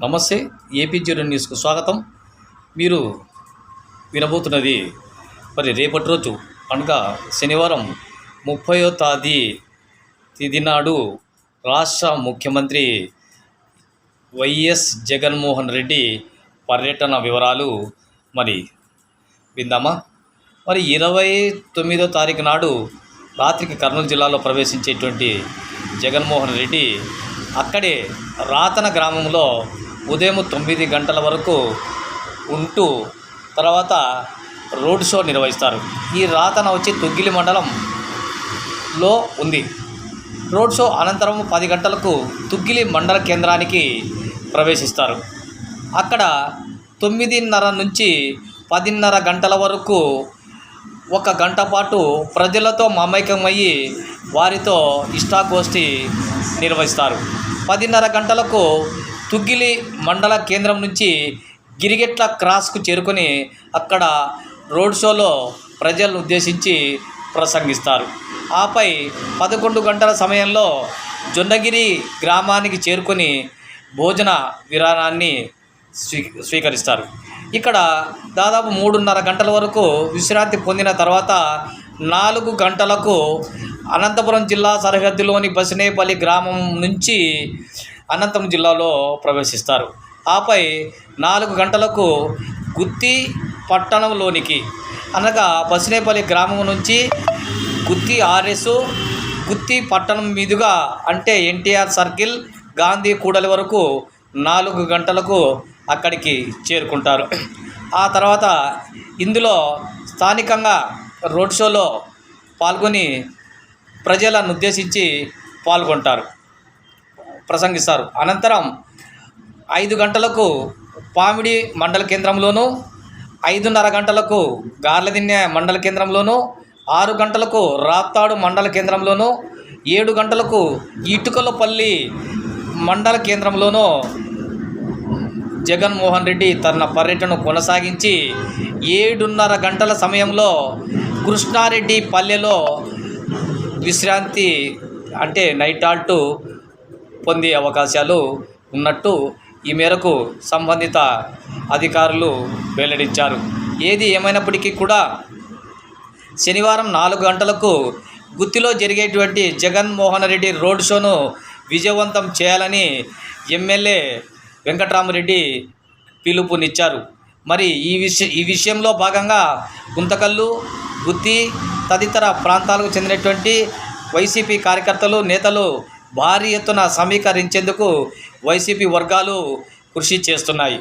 నమస్తే AP zero న్యూస్కు స్వాగతం. మీరు వినబోతున్నది మరి రేపటి రోజు అనగా శనివారం ముప్పయో తేదీ తేదీ నాడు రాష్ట్ర ముఖ్యమంత్రి వైఎస్ జగన్మోహన్ రెడ్డి పర్యటన వివరాలు మరి విందామా? మరి ఇరవై తొమ్మిదో తారీఖు నాడు రాత్రికి కర్నూలు జిల్లాలో ప్రవేశించేటువంటి జగన్మోహన్ రెడ్డి అక్కడే రాతన గ్రామంలో ఉదయం తొమ్మిది గంటల వరకు ఉంటూ తర్వాత రోడ్ షో నిర్వహిస్తారు. ఈ రాతన వచ్చి తుగ్గిలి మండలంలో ఉంది. రోడ్ షో అనంతరం పది గంటలకు తుగ్గిలి మండల కేంద్రానికి ప్రవేశిస్తారు. అక్కడ తొమ్మిదిన్నర నుంచి పదిన్నర గంటల వరకు ఒక గంట పాటు ప్రజలతో మమైకమయ్యి వారితో ఇష్టాగోష్ఠి నిర్వహిస్తారు. పదిన్నర గంటలకు తుగ్గిలి మండల కేంద్రం నుంచి గిరిగెట్ల క్రాస్కు చేరుకొని అక్కడ రోడ్ షోలో ప్రజలను ఉద్దేశించి ప్రసంగిస్తారు. ఆపై పదకొండు గంటల సమయంలో జొన్నగిరి గ్రామానికి చేరుకొని భోజన విరామాన్ని స్వీ స్వీకరిస్తారు. ఇక్కడ దాదాపు మూడున్నర గంటల వరకు విశ్రాంతి పొందిన తర్వాత నాలుగు గంటలకు అనంతపురం జిల్లా సరిహద్దులోని బసినేపల్లి గ్రామం నుంచి అనంతపురం జిల్లాలో ప్రవేశిస్తారు. ఆపై నాలుగు గంటలకు గుత్తి పట్టణంలోనికి అనగా బసినేపల్లి గ్రామం నుంచి గుత్తి ఆర్ఎస్ గుత్తి పట్టణం మీదుగా అంటే ఎన్టీఆర్ సర్కిల్ గాంధీ కూడలి వరకు నాలుగు గంటలకు అక్కడికి చేరుకుంటారు. ఆ తర్వాత ఇందులో స్థానికంగా రోడ్ షోలో పాల్గొని ప్రజలను ఉద్దేశించి పాల్గొంటారు ప్రసంగిస్తారు. అనంతరం ఐదు గంటలకు పామిడి మండల కేంద్రంలోనూ ఐదున్నర గంటలకు గార్లదిన్నె మండల కేంద్రంలోనూ ఆరు గంటలకు రాప్తాడు మండల కేంద్రంలోనూ ఏడు గంటలకు ఇటుకలపల్లి మండల కేంద్రంలోనూ జగన్మోహన్ రెడ్డి తన పర్యటన కొనసాగించి ఏడున్నర గంటల సమయంలో కృష్ణారెడ్డి పల్లెలో విశ్రాంతి అంటే నైట్ ఆల్టు పొందే అవకాశాలు ఉన్నట్టు ఈ మేరకు సంబంధిత అధికారులు వెల్లడించారు. ఏది ఏమైనప్పటికీ కూడా శనివారం నాలుగు గంటలకు గుత్తిలో జరిగేటువంటి జగన్మోహన్ రెడ్డి రోడ్ షోను విజయవంతం చేయాలని ఎమ్మెల్యే వెంకట్రామరెడ్డి పిలుపునిచ్చారు. మరి ఈ విషయ ఈ విషయంలో భాగంగా గుంతకల్లు గుత్తి తదితర ప్రాంతాలకు చెందినటువంటి వైసీపీ కార్యకర్తలు నేతలు భారీ ఎత్తున సమీకరించేందుకు వైసీపీ వర్గాలు కృషి చేస్తున్నాయి.